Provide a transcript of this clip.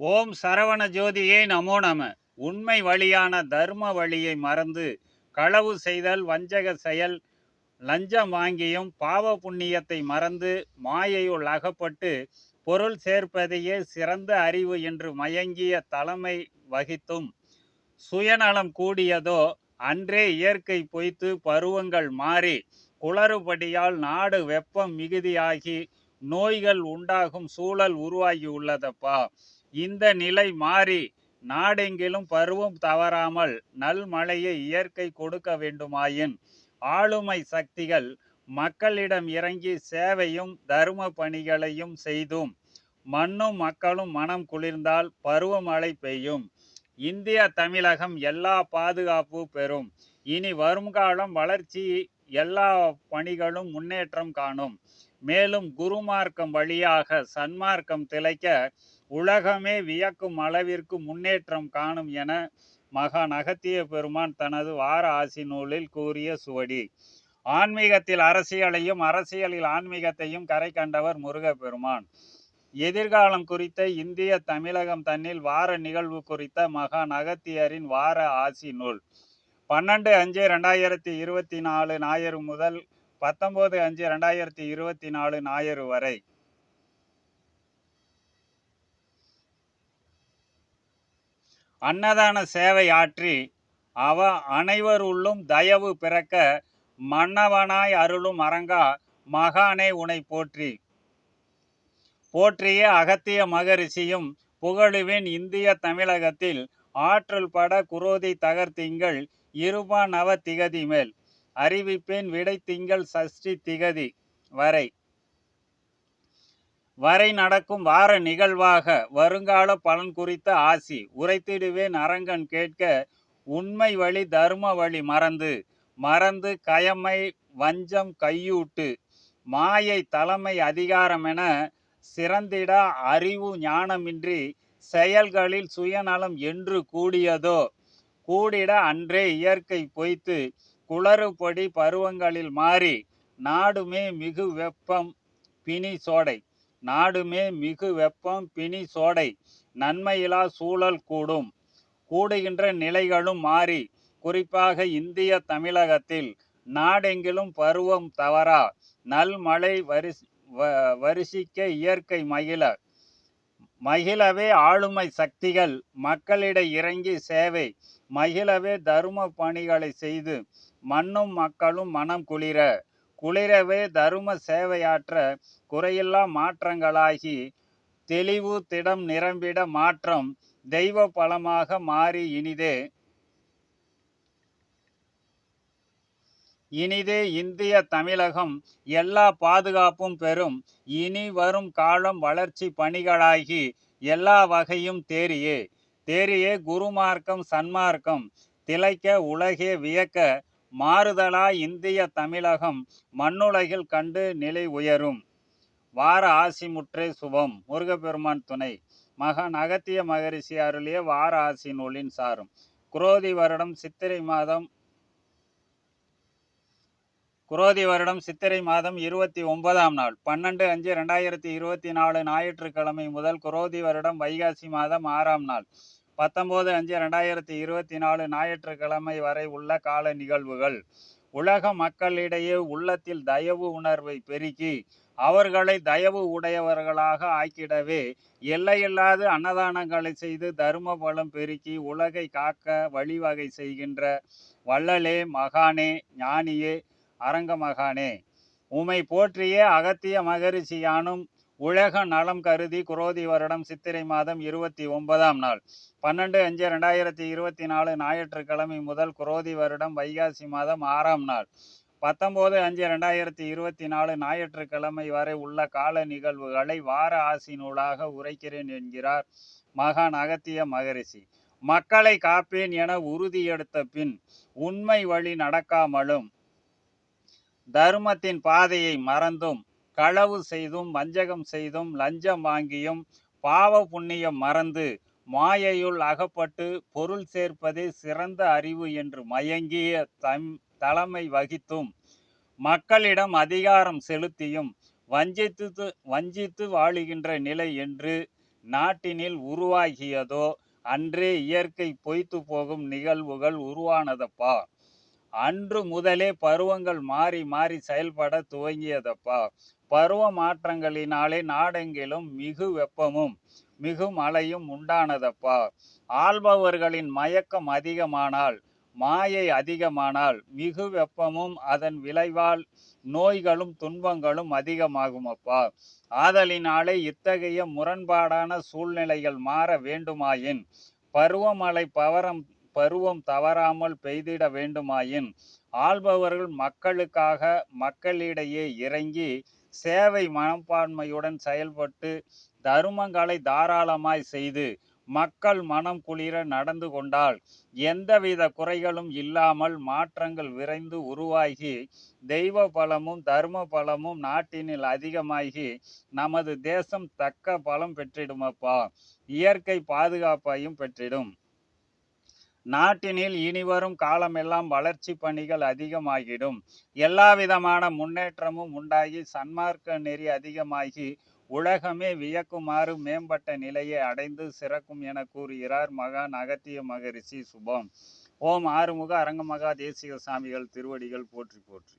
ஓம் சரவண ஜோதியே நமோ நம. உண்மை வழியான தர்ம வழியை மறந்து களவு செய்தல் வஞ்சக செயல் லஞ்சம் வாங்கியும் பாவ புண்ணியத்தை மறந்து மாயையுள் அகப்பட்டு பொருள் சேர்ப்பதையே சிறந்த அறிவு என்று மயங்கிய தலைமை வகித்தும் சுயநலம் கூடியதோ அன்றே இயற்கை பொய்த்து பருவங்கள் மாறி குளறுபடியால் நாடு வெப்பம் மிகுதியாகி நோய்கள் உண்டாகும் சூழல் உருவாகி உள்ளதப்பா இந்த நிலை மாறி நாடெங்கிலும் பருவம் தவறாமல் நல்மழையை இயற்கை கொடுக்க வேண்டுமாயின் ஆளுமை சக்திகள் மக்களிடம் இறங்கி சேவையும் தர்ம பணிகளையும் செய்தும் மண்ணும் மக்களும் மனம் குளிர்ந்தால் பருவமழை பெய்யும். இந்திய தமிழகம் எல்லா பாதுகாப்பு பெறும். இனி வருங்காலம் வளர்ச்சி எல்லா பணிகளும் முன்னேற்றம் காணும். மேலும் குருமார்க்கம் வழியாக சன்மார்க்கம் திளைக்க உலகமே வியக்கும் அளவிற்கு முன்னேற்றம் காணும் என மகான் அகத்திய பெருமான் தனது வார ஆசி நூலில் கூறிய சுவடி. ஆன்மீகத்தில் அரசியலையும் அரசியலில் ஆன்மீகத்தையும் கரை கண்டவர் முருகப்பெருமான். எதிர்காலம் குறித்த இந்திய தமிழகம் தன்னில் வார நிகழ்வு குறித்த மகான் அகத்தியரின் வார ஆசி நூல். பன்னெண்டு அஞ்சு ரெண்டாயிரத்தி இருபத்தி நாலு ஞாயிறு முதல் பத்தொம்போது அஞ்சு ரெண்டாயிரத்தி இருபத்தி நாலு ஞாயிறு வரை அன்னதான சேவை ஆற்றி அவ அனைவருள்ளும் தயவு பிறக்க மன்னவனாய் அருளும் அரங்கா மகானே உனை போற்றி. போற்றிய அகத்திய மகரிஷியும் புகழுவின் இந்திய தமிழகத்தில் ஆற்றல் பட குரோதி தகர்த்திங்கள் இருபா நவ திகதி மேல். அறிவிப்பேன் விடை திங்கள் சஷ்டி திகதி வரை. வரை நடக்கும் வார நிகழ்வாக வருங்கால பலன் குறித்த ஆசி உரைத்திடுவேன் அரங்கன் கேட்க உண்மை வழி தர்ம வழி மறந்து மறந்து கயமை வஞ்சம் கையூட்டு மாயை தலைமை அதிகாரம் என சிறந்திட அறிவு ஞானமின்றி செயல்களில் சுயநலம் என்று கூடியதோ கூடிட அன்றே இயற்கை பொய்த்து குளறுபடி பருவங்களில் மாறி நாடுமே மிகு வெப்பம் பிணி சோடை. நாடுமே மிகு வெப்பம் பிணி சோடை நன்மையிலா சூழல் கூடும். கூடுகின்ற நிலைகளும் மாறி குறிப்பாக இந்திய தமிழகத்தில் நாடெங்கிலும் பருவம் தவறா நல்மழை வரிசி வரிசிக்க இயற்கை மகிழ மகிழவே ஆளுமை சக்திகள் மக்களிட இறங்கி சேவை மகிழவே தரும பணிகளை செய்து மண்ணும் மக்களும் மனம் குளிர குளிரவே தரும சேவையாற்ற குறையில்லா மாற்றங்களாகி தெளிவு திடம் நிரம்பிட மாற்றம் தெய்வ பலமாக மாறி இனிதே. இனிதே இந்திய தமிழகம் எல்லா பாதுகாப்பும் பெறும். இனி வரும் காலம் வளர்ச்சி பணிகளாகி எல்லா வகையும் தேரியே தேரியே குருமார்க்கம் சன்மார்க்கம். திளைக்க உலகே வியக்க மாறுதலா இந்திய தமிழகம் மண்ணுலகில் கண்டு நிலை உயரும். வார ஆசி முற்றே சுபம். முருகப்பெருமான் துணை. மகன் அகத்திய மகரிஷி அருளிய வார ஆசி நூலின் சாரும். குரோதி வருடம் சித்திரை மாதம் குரோதி வருடம் சித்திரை மாதம் இருபத்தி ஒன்பதாம் நாள். பன்னெண்டு அஞ்சு ரெண்டாயிரத்தி இருபத்தி நாலு ஞாயிற்றுக்கிழமை முதல் குரோதி வருடம் வைகாசி மாதம் ஆறாம் நாள். பத்தொம்போது அஞ்சு ரெண்டாயிரத்தி இருபத்தி நாலு ஞாயிற்றுக்கிழமை வரை உள்ள கால நிகழ்வுகள். உலக மக்களிடையே உள்ளத்தில் தயவு உணர்வை பெருக்கி அவர்களை தயவு உடையவர்களாக ஆக்கிடவே எல்லையில்லாது அன்னதானங்களை செய்து தரும பலம் பெருக்கி உலகை காக்க வழிவகை செய்கின்ற வள்ளலே மகானே ஞானியே அரங்க மகானே. உமை போற்றியே அகத்திய மகரிஷியானும் உலக நலம் கருதி குரோதி வருடம் சித்திரை மாதம் இருபத்தி ஒன்பதாம் நாள். பன்னெண்டு அஞ்சு ரெண்டாயிரத்தி இருபத்தி நாலு ஞாயிற்றுக்கிழமை முதல் குரோதி வருடம் வைகாசி மாதம் ஆறாம் நாள். பத்தொம்போது அஞ்சு ரெண்டாயிரத்தி இருபத்தி நாலு ஞாயிற்றுக்கிழமை வரை உள்ள கால நிகழ்வுகளை வார ஆசி நூலாக உரைக்கிறேன் என்கிறார் மகான் அகத்திய மகரிஷி. மக்களை காப்பேன் என உறுதியெடுத்த பின் உண்மை வழி நடக்காமலும் தர்மத்தின் பாதையை மறந்தும் களவு செய்தும் வஞ்சகம் செய்தும் லஞ்சம் வாங்கியும் பாவ புண்ணியம் மறந்து மாயையுள் அகப்பட்டு பொருள் சேர்ப்பதே சிறந்த அறிவு என்று மயங்கிய தம் தலைமை வகித்தும் மக்களிடம் அதிகாரம் செலுத்தியும் வஞ்சித்து வஞ்சித்து வாழுகின்ற நிலை என்று நாட்டினில் உருவாகியதோ அன்றே இயற்கை பொய்த்து போகும் நிகழ்வுகள் உருவானதப்பா. அன்று முதலே பருவங்கள் மாறி மாறி செயல்பட துவங்கியதப்பா. பருவ மாற்றங்களினாலே நாடெங்கிலும் மிகு வெப்பமும் மிகு மழையும் உண்டானதப்பா. ஆள்பவர்களின் மயக்கம் அதிகமானால் மாயை அதிகமானால் மிகு வெப்பமும் அதன் விளைவால் நோய்களும் துன்பங்களும் அதிகமாகுமப்பா. ஆதலினாலே இத்தகைய முரண்பாடான சூழ்நிலைகள் மாற வேண்டுமாயின் பருவமழை பவரம் பருவம் தவறாமல் பெய்திட வேண்டுமாயின் ஆள்பவர்கள் மக்களுக்காக மக்களிடையே இறங்கி சேவை மனப்பான்மையுடன் செயல்பட்டு தருமங்களை தாராளமாய் செய்து மக்கள் மனம் குளிர நடந்து கொண்டால் எந்தவித குறைகளும் இல்லாமல் மாற்றங்கள் விரைந்து உருவாகி தெய்வ பலமும் தர்ம பலமும் நாட்டினில் அதிகமாகி நமது தேசம் தக்க பலம் பெற்றிடுமப்பா. இயற்கை பாதுகாப்பையும் பெற்றிடும். நாட்டினில் இனிவரும் காலமெல்லாம் வளர்ச்சி பணிகள் அதிகமாகிடும். எல்லா விதமான முன்னேற்றமும் உண்டாகி சன்மார்க்க நெறி அதிகமாகி உலகமே வியக்குமாறு மேம்பட்ட நிலையை அடைந்து சிறக்கும் என கூறுகிறார் மகான் அகத்திய மகரிஷி சுபம். ஓம் ஆறுமுக அரங்கமகா தேசிக சாமிகள் திருவடிகள் போற்றி போற்றி.